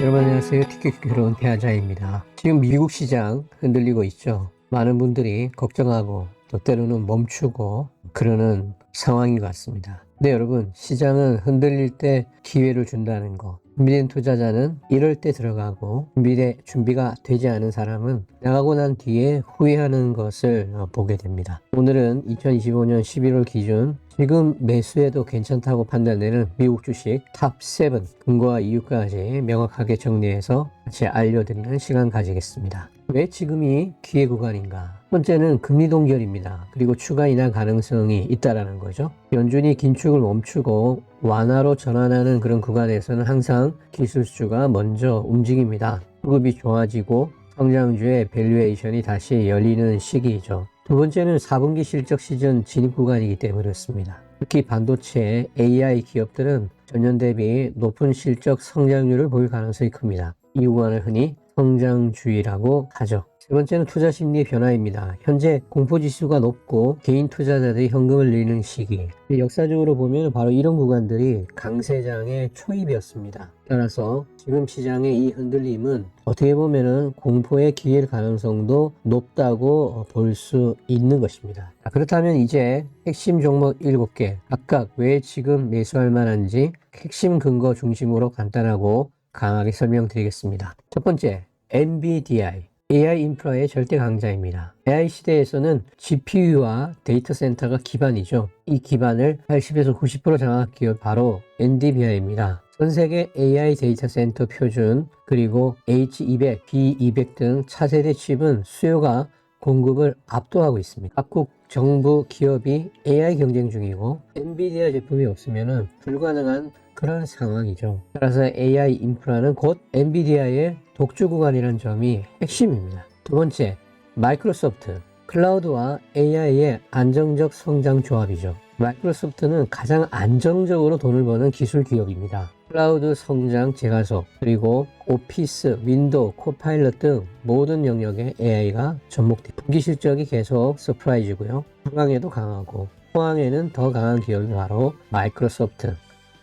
여러분 안녕하세요. 티켓교론 대하자입니다. 지금 미국 시장 흔들리고 있죠. 많은 분들이 걱정하고 또 때로는 멈추고 그러는 상황인 것 같습니다. 네, 여러분 시장은 흔들릴 때 기회를 준다는 거. 준비된 투자자는 이럴 때 들어가고 준비돼 준비가 되지 않은 사람은 나가고 난 뒤에 후회하는 것을 어, 보게 됩니다. 오늘은 2025년 11월 기준 지금 매수해도 괜찮다고 판단되는 미국 주식 탑7 근거와 이유까지 명확하게 정리해서 같이 알려드리는 시간 가지겠습니다. 왜 지금이 기회 구간인가? 첫 번째는 금리 동결입니다. 그리고 추가 인하 가능성이 있다라는 거죠. 연준이 긴축을 멈추고 완화로 전환하는 그런 구간에서는 항상 기술주가 먼저 움직입니다. 수급이 좋아지고 성장주의 밸류에이션이 다시 열리는 시기이죠. 두 번째는 4분기 실적 시즌 진입 구간이기 때문에 그렇습니다. 특히 반도체, AI 기업들은 전년 대비 높은 실적 성장률을 보일 가능성이 큽니다. 이 구간을 흔히 성장주의라고 하죠. 세 번째는 투자 심리 변화입니다. 현재 공포 지수가 높고 개인 투자자들이 현금을 내는 시기. 역사적으로 보면 바로 이런 구간들이 강세장의 초입이었습니다. 따라서 지금 시장의 이 흔들림은 어떻게 보면 공포의 기회일 가능성도 높다고 볼 수 있는 것입니다. 그렇다면 이제 핵심 종목 7개 각각 왜 지금 매수할 만한지 핵심 근거 중심으로 간단하고 강하게 설명드리겠습니다. 첫 번째, NVDI. AI 인프라의 절대 강자입니다. AI 시대에서는 GPU와 데이터 센터가 기반이죠. 이 기반을 80에서 90% 장악 기업 바로 NVIDIA입니다. 전 세계 AI 데이터 센터 표준 그리고 H200, B200 등 차세대 칩은 수요가 공급을 압도하고 있습니다. 각국 정부 기업이 AI 경쟁 중이고 엔비디아 제품이 없으면 불가능한 그런 상황이죠. 따라서 AI 인프라는 곧 엔비디아의 독주 구간이라는 점이 핵심입니다. 두 번째, 마이크로소프트. 클라우드와 AI의 안정적 성장 조합이죠. 마이크로소프트는 가장 안정적으로 돈을 버는 기술 기업입니다. 클라우드 성장 재가속, 그리고 오피스, 윈도우, 코파일럿 등 모든 영역에 AI가 접목돼 분기 실적이 계속 서프라이즈고요. 후강에도 강하고 호황에는 더 강한 기업이 바로 마이크로소프트.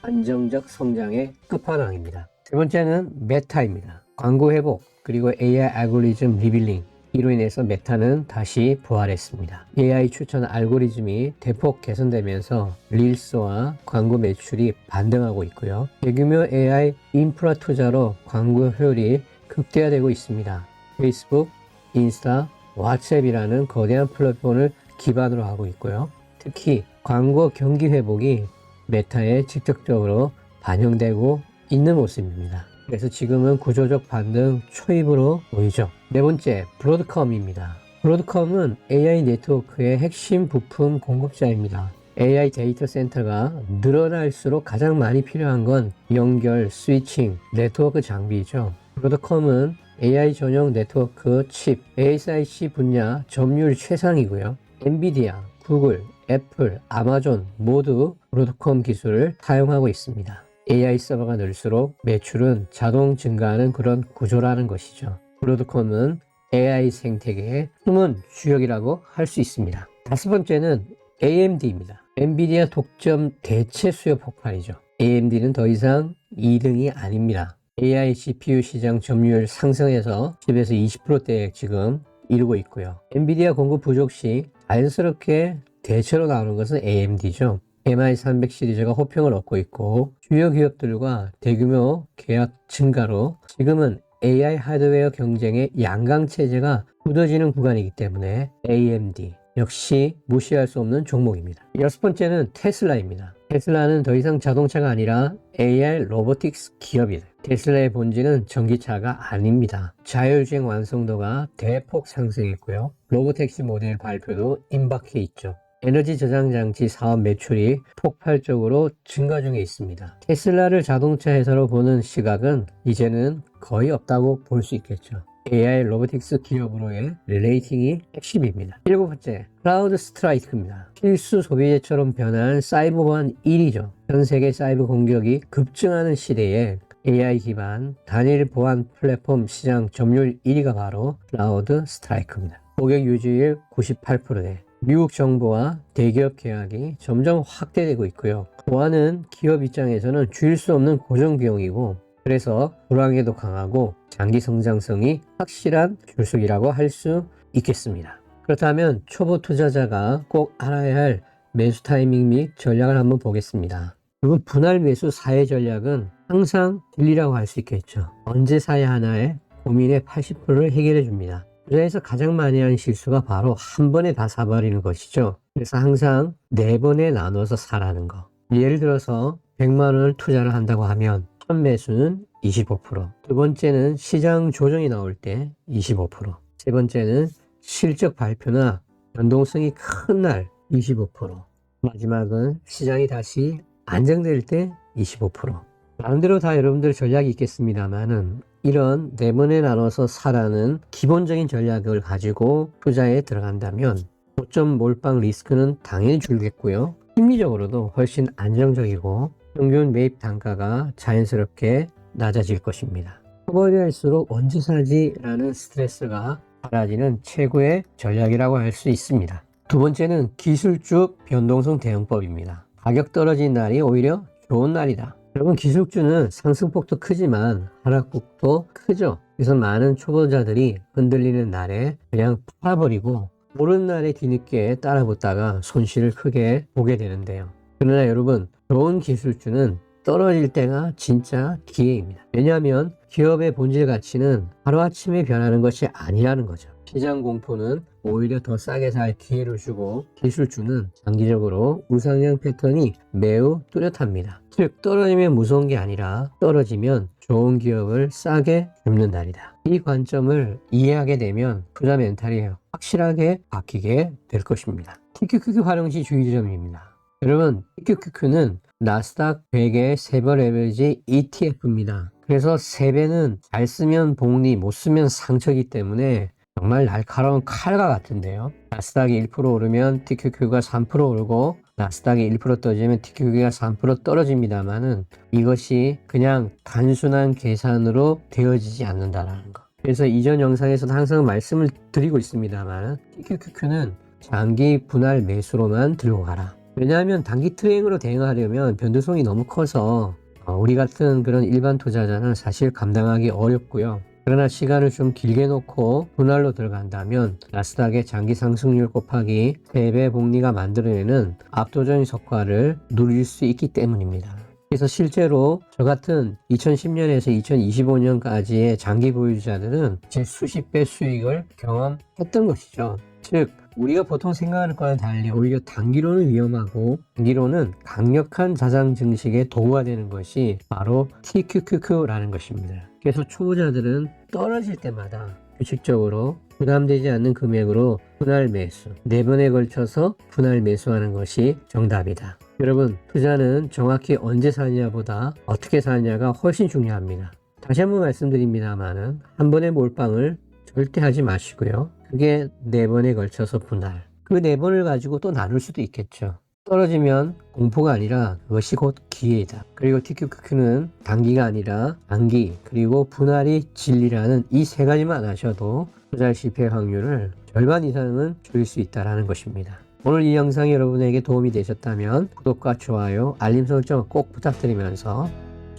안정적 성장의 끝판왕입니다. 세 번째는 메타입니다. 광고 회복, 그리고 AI 알고리즘 리빌링, 이로 인해서 메타는 다시 부활했습니다. AI 추천 알고리즘이 대폭 개선되면서 릴스와 광고 매출이 반등하고 있고요. 대규모 AI 인프라 투자로 광고 효율이 극대화되고 있습니다. 페이스북, 인스타, 왓츠앱이라는 거대한 플랫폼을 기반으로 하고 있고요. 특히 광고 경기 회복이 메타에 직접적으로 반영되고 있는 모습입니다. 그래서 지금은 구조적 반등 초입으로 보이죠. 네 번째, 브로드컴입니다. 브로드컴은 AI 네트워크의 핵심 부품 공급자입니다. AI 데이터 센터가 늘어날수록 가장 많이 필요한 건 연결, 스위칭, 네트워크 장비이죠. 브로드컴은 AI 전용 네트워크 칩, ASIC 분야 점유율 최상이고요. 엔비디아, 구글, 애플, 아마존 모두 브로드컴 기술을 사용하고 있습니다. AI 서버가 늘수록 매출은 자동 증가하는 그런 구조라는 것이죠. 브로드컴은 AI 생태계의 숨은 주역이라고 할 수 있습니다. 다섯 번째는 AMD입니다. 엔비디아 독점 대체 수요 폭발이죠. AMD는 더 이상 2등이 아닙니다. AI CPU 시장 점유율 상승해서 10에서 20%대에 지금 이루고 있고요. 엔비디아 공급 부족 시 자연스럽게 대체로 나오는 것은 AMD죠. MI300 시리즈가 호평을 얻고 있고 주요 기업들과 대규모 계약 증가로 지금은 AI 하드웨어 경쟁의 양강 체제가 굳어지는 구간이기 때문에 AMD 역시 무시할 수 없는 종목입니다. 여섯 번째는 테슬라입니다. 테슬라는 더 이상 자동차가 아니라 AI 로보틱스 기업이다. 테슬라의 본질은 전기차가 아닙니다. 자율주행 완성도가 대폭 상승했고요. 로보택시 모델 발표도 임박해 있죠. 에너지 저장 장치 사업 매출이 폭발적으로 증가 중에 있습니다. 테슬라를 자동차 회사로 보는 시각은 이제는 거의 없다고 볼 수 있겠죠. AI 로보틱스 기업으로의 레이팅이 핵심입니다. 일곱 번째, 클라우드 스트라이크입니다. 필수 소비재처럼 변한 사이버 보안 1위죠. 전 세계 사이버 공격이 급증하는 시대에 AI 기반 단일 보안 플랫폼 시장 점유율 1위가 바로 클라우드 스트라이크입니다. 고객 유지율 98%대 미국 정부와 대기업 계약이 점점 확대되고 있고요. 보안은 기업 입장에서는 줄일 수 없는 고정 비용이고 그래서 불황에도 강하고 장기 성장성이 확실한 주식이라고 할 수 있겠습니다. 그렇다면 초보 투자자가 꼭 알아야 할 매수 타이밍 및 전략을 한번 보겠습니다. 그리고 분할 매수 사회 전략은 항상 진리라고 할 수 있겠죠. 언제 사야 하나에 고민의 80%를 해결해 줍니다. 투자에서 가장 많이 하는 실수가 바로 한 번에 다 사버리는 것이죠. 그래서 항상 네 번에 나눠서 사라는 거. 예를 들어서 100만 원을 투자를 한다고 하면 첫 매수는 25%, 두 번째는 시장 조정이 나올 때 25%, 세 번째는 실적 발표나 변동성이 큰 날 25%, 마지막은 시장이 다시 안정될 때 25%. 나름대로 다 여러분들 전략이 있겠습니다만은 이런 네 번에 나눠서 사라는 기본적인 전략을 가지고 투자에 들어간다면 고점 몰빵 리스크는 당연히 줄겠고요. 심리적으로도 훨씬 안정적이고 평균 매입 단가가 자연스럽게 낮아질 것입니다. 초벌이 할수록 언제 사지라는 스트레스가 사라지는 최고의 전략이라고 할 수 있습니다. 두 번째는 기술주 변동성 대응법입니다. 가격 떨어진 날이 오히려 좋은 날이다. 여러분 기술주는 상승폭도 크지만 하락폭도 크죠. 그래서 많은 초보자들이 흔들리는 날에 그냥 팔아버리고 오른 날에 뒤늦게 따라붙다가 손실을 크게 보게 되는데요. 그러나 여러분 좋은 기술주는 떨어질 때가 진짜 기회입니다. 왜냐하면 기업의 본질 가치는 하루아침에 변하는 것이 아니라는 거죠. 시장 공포는 오히려 더 싸게 살 기회를 주고 기술주는 장기적으로 우상향 패턴이 매우 뚜렷합니다. 즉 떨어지면 무서운 게 아니라 떨어지면 좋은 기업을 싸게 줍는 날이다. 이 관점을 이해하게 되면 투자 멘탈이 확실하게 바뀌게 될 것입니다. TQQQ 활용 시 주의 지점입니다. 여러분, TQQQ는 나스닥 100의 세배 레벨지 ETF입니다. 그래서 세배는 잘 쓰면 복리, 못 쓰면 상처이기 때문에 정말 날카로운 칼과 같은데요. 나스닥이 1% 오르면 TQQ가 3% 오르고 나스닥이 1% 떨어지면 TQQ가 3% 떨어집니다만은 이것이 그냥 단순한 계산으로 되어지지 않는다라는 거. 그래서 이전 영상에서도 항상 말씀을 드리고 있습니다만 TQQQ는 장기 분할 매수로만 들고 가라. 왜냐하면 단기 트레이닝으로 대응하려면 변동성이 너무 커서 어, 우리 같은 그런 일반 투자자는 사실 감당하기 어렵고요. 그러나 시간을 좀 길게 놓고 분할로 들어간다면 나스닥의 장기 상승률 곱하기 3배 복리가 만들어내는 압도적인 성과를 누릴 수 있기 때문입니다. 그래서 실제로 저 같은 2010년에서 2025년까지의 장기 보유자들은 제 수십 배 수익을 경험했던 것이죠. 즉 우리가 보통 생각하는 거와는 달리 오히려 단기로는 위험하고 단기로는 강력한 자산 증식의 도구가 되는 것이 바로 TQQQ라는 것입니다. 그래서 초보자들은 떨어질 때마다 규칙적으로 부담되지 않는 금액으로 분할 매수, 네 번에 걸쳐서 분할 매수하는 것이 정답이다. 여러분, 투자는 정확히 언제 사냐보다 어떻게 사냐가 훨씬 중요합니다. 다시 한번 말씀드립니다만은 한 번의 몰빵을 절대 하지 마시고요. 그게 네 번에 걸쳐서 분할. 그 네 번을 가지고 또 나눌 수도 있겠죠. 떨어지면 공포가 아니라 그것이 곧 기회이다. 그리고 TQQQ는 단기가 아니라 단기 그리고 분할이 진리라는 이 세 가지만 아셔도 투자 실패 확률을 절반 이상은 줄일 수 있다는 것입니다. 오늘 이 영상이 여러분에게 도움이 되셨다면 구독과 좋아요, 알림 설정 꼭 부탁드리면서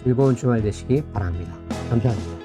즐거운 주말 되시기 바랍니다. 감사합니다.